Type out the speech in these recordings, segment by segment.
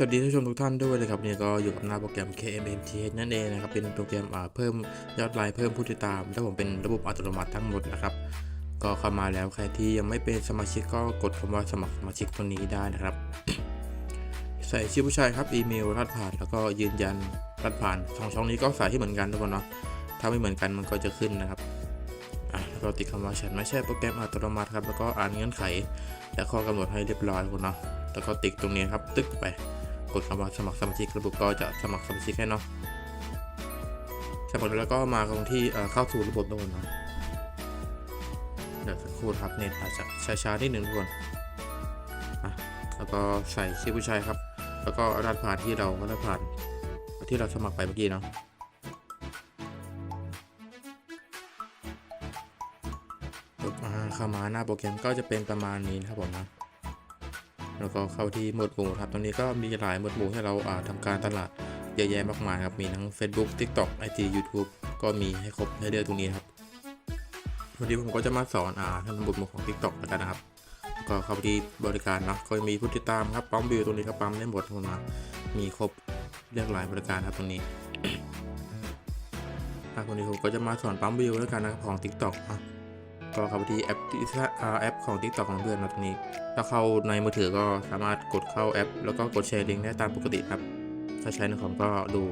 สวัสดีท่านผู้ชมทุกท่านด้วยเลยครับวันนี่ก็อยู่กับหน้าโปรแกรม KMNT นั่นเองนะครับเป็นโปรแกรมเพิ่มยอดไลค์เพิ่มผู้ติดตามถ้าผมเป็นระบบอัตโนมัติทั้งหมดนะครับก็เข้ามาแล้วใครที่ยังไม่เป็นสมาชิกก็กดคำว่าสมัครสมาชิกตรงนี้ได้นะครับ ใส่ชื่อผู้ชายครับอีเมลรหัสผ่านแล้วก็ยืนยันรหัสผ่านช่องช่องนี้ก็ใส่ให้เหมือนกันทุกคนเนาะถ้าไม่เหมือนกันมันก็จะขึ้นนะครับอะแล้วก็ติดคำว่าฉันไม่ใช่โปรแกรมอัตโนมัติครับแล้วก็อ่านเงื่อนไข และข้อกำหนดให้เรียบร้อยทุกคนเนาะแล้วก็ติ๊กตรงนี้ครับ ตึ๊กไป กดคำว่าสมัครสมาชิกระบบก็จะสมัครสมาชิกให้เนาะสมัครแล้วก็มาตรงที่เข้าสู่ระบบทุกคนนเดี๋ยวสักครู่ครับเน็ตอาจจะช้าๆนิดหนึ่งทุกคนแล้วก็ใส่ชื่อผู้ชายครับ แล้วก็รหัสผ่านที่เรารหัสผ่านที่เราสมัครไปเมื่อกี้เนาะปึ๊บอ่าเข้ามาหน้าโปรแกรมก็จะเป็นประมาณนี้นะครับผมนะ แล้วก็เข้าที่หมวดหมู่ครับ ตรงนี้ก็มีหลายหมวดหมู่ให้เราาทำการตลาดเยอะแยะมากมายครับ มีทั้ง Facebook TikTok IG YouTube ก็มีให้ครบให้เลือกตรงนี้ครับ วันนี้ผมก็จะมาสอนอ่าทั้งหมวดหมู่ของ TikTok แล้วกันนะครับ ก็เข้าไปที่บริการเนาะก็มีผู้ติดตามครับ ปั๊มวิวตรงนี้ก็ปั๊มได้หมดทุกคนนะมีครบเรียกหลายบริการครับตรงนี้อะวันนี้ผมก็จะมาสอนปั๊มวิวแล้วกันนะครับของ TikTok อะ ก็เข้าไปที่แอปที่อ่าแอปของ TikTok ของเพื่อนนะตรงนี้ ถ้าเข้าในมือถือก็สามารถกดเข้าแอป แล้วก็กดแชร์ลิงก์ได้ตามปกติครับ ถ้าใช้ในคอมก็ดู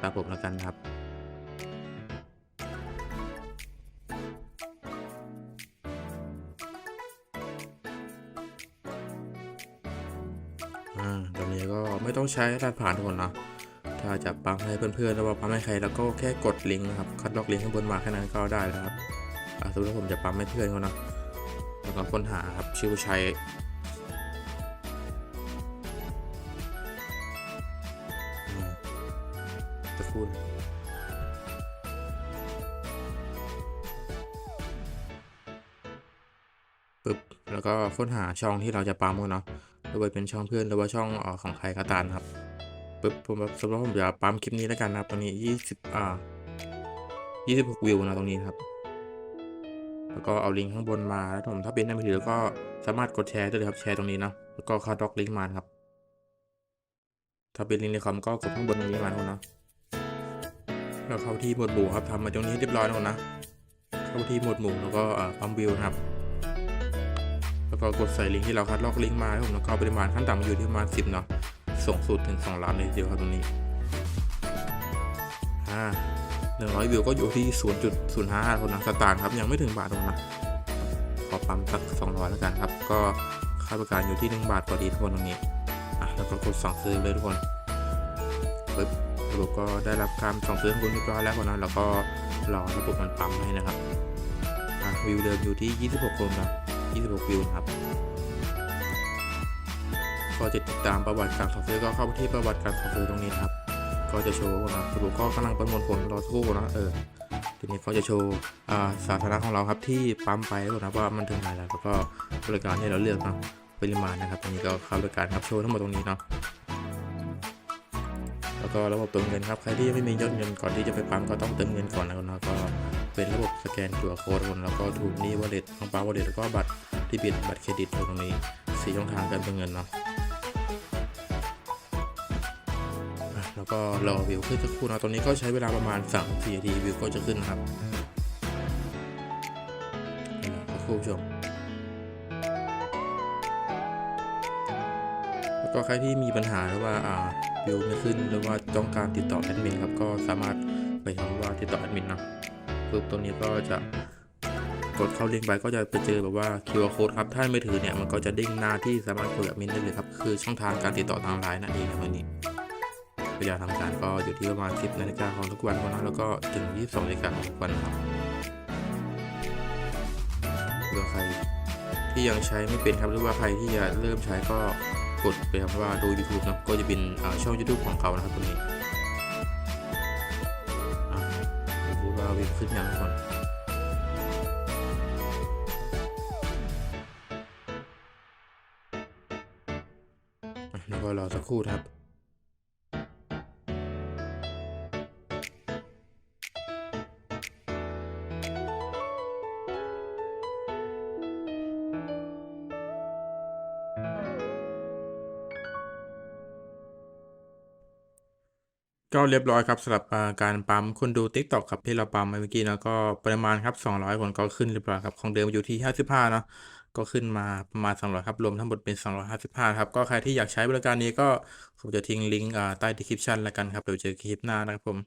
ตามผมแล้วกันครับอ่าตอนนี้ก็ไม่ต้องใช้รหัสผ่านทุกคนนะ ถ้าจะปั๊มให้เพื่อนๆแล้วว่าปั๊มให้ใครแล้วก็แค่กดลิงก์นะครับ คัดลอกลิงก์ข้างบนมาแค่นั้นก็ได้แล้วครับ สมมติว่าผมจะปั๊มให้เพื่อนเขานะแล้วก็ค้นหาครับชื่อผู้ใช้ตะครู่นะปึ๊บแล้วก็ค้นหาช่องที่เราจะปั๊มกันเนาะไม่ว่าเป็นช่องเพื่อนหรือว่าช่องออของใครก็ตามครับปึ๊บผมสมมติว่าผมจะปั๊มคลิปนี้แล้วกันนะครับตรงนี้ยี่สิบอ่ายี่สิบหกวิวนะตรงนี้ครับ แล้วก็เอาลิงก์ข้างบนมาแล้วผมถ้าเป็นในมือถือก็สามารถกดแชร์ได้เลยครับแชร์ตรงนี้เนาะแล้วก็เข้าด็อกลิงก์มาครับ ถ้าเป็นลิงก์ในคอมก็กดข้างบนตรงนี้มาทุกคนเนาะแล้วเข้าที่หมวดหมู่ครับทำมาตรงนี้เรียบร้อยแล้วนะ เข้าที่หมวดหมู่แล้วก็ปั๊มวิวครับแล้วก็กดใส่ลิงก์ที่เราคัดลอกลิงก์มาครับผมแล้วก็ปริมาณขั้นต่ำอยู่ที่ประมาณ10เนาะส่งสุดถึง 2 ล้านเลยเดียวครับตรงนี้อ่า หนึ่งร้อยวิวก็อยู่ที่ 0.05คนนะสตางค์ครับ ยังไม่ถึงบาทตรงนะ ขอปั๊มสัก 200 แล้วกันครับ ก็ค่าบริการอยู่ที่ 1 บาทพอดีทุกคนตรงนี้ อะ แล้วก็กดสั่งซื้อเลยทุกคนปึ๊บระบบก็ได้รับการสั่งซื้อของคุณเรียบร้อยแล้วคนนะ แล้วก็รอระบบมันปั๊มให้นะครับ อะ วิวเดิมอยู่ที่ 26คนนะ26 วิวครับก็จะติดตามประวัติการสั่งซื้อก็เข้าไปที่ประวัติการสั่งซื้อตรงนี้นะครับ ก็จะโชว์นะสรุปก็กำลังประมวลผลรอสักครู่นะเออทีนี้ก็จะโชว์อ่าสาธารณะของเราครับที่ปั๊มไปแล้วนะว่ามันถึงไหนแล้วแล้วก็บริการที่เราเลือกนาะปริมาณนะครับตรงนี้ก็เข้าบริการครับโชว์ทั้งหมดตรงนี้เนาะแล้วก็ระบบเติมเงินครับใครที่ยังไม่มียอดเงินก่อนที่จะไปปั๊มก็ต้องเติมเงินก่อนนะครับก็เป็นระบบสแกนตัวโค้ดคนแล้วก็ถูกนี่วอลเล็ตของปั๊มวอลเล็ตแล้วก็บัตรที่บิดบัตรเครดิตตรงนี้สี่ช่องทางการเติมเงินเนาะ แล้วก็รอวิวขึ้นสักครู่นะตรงนี้ก็ใช้เวลาประมาณ3 4นาทีวิวก็จะขึ้นนะครับเดี๋ยวสักครู่ผู้ชมแล้วก็ใครที่มีปัญหาหรือว่าอ่าวิวไม่ขึ้นหรือว่าต้องการติดต่อแอดมินครับก็สามารถไปคำว่าติดต่อแอดมินนะปุ๊บตรงนี้ก็จะกดเข้าลิงก์ไปก็จะไปเจอแบบว่า QR code ครับ ถ้าไม่ถือเนี่ย มันก็จะเด้งหน้าที่สามารถคุยกับแอดมินได้เลยครับ คือช่องทางการติดต่อทางไลน์นั่นเองครับวันนี้ เวลาทำการก็อยู่ที่ประมาณ 10นาฬิกาของทุกวันนะแล้วก็ถึง 22นาฬิกาของทุกวันนะครับเผื่อใครที่ยังใช้ไม่เป็นครับหรือว่าใครที่จะเริ่มใช้ก็กดไปครับว่าดู YouTube นะก็จะเป็นช่อง YouTube ของเขานะครับตรงนี้ดูว่าวิวขึ้นยังก่อนอะแล้วก็รอสักครู่ครับ ก็เรียบร้อยครับสำหรับการปั๊มคนดู TikTok ครับที่เราปั๊มไปเมื่อกี้นะก็ปริมาณครับ200คนก็ขึ้นเรียบร้อยครับของเดิมอยู่ที่ 55เนาะก็ขึ้นมาประมาณ 200 ครับ รวมทั้งหมดเป็น 255 ครับ ก็ใครที่อยากใช้บริการนี้ก็ผมจะทิ้งลิงก์ใต้ดีคริปชันแล้วกันครับเดี๋ยวเจอคลิปหน้านะครับผม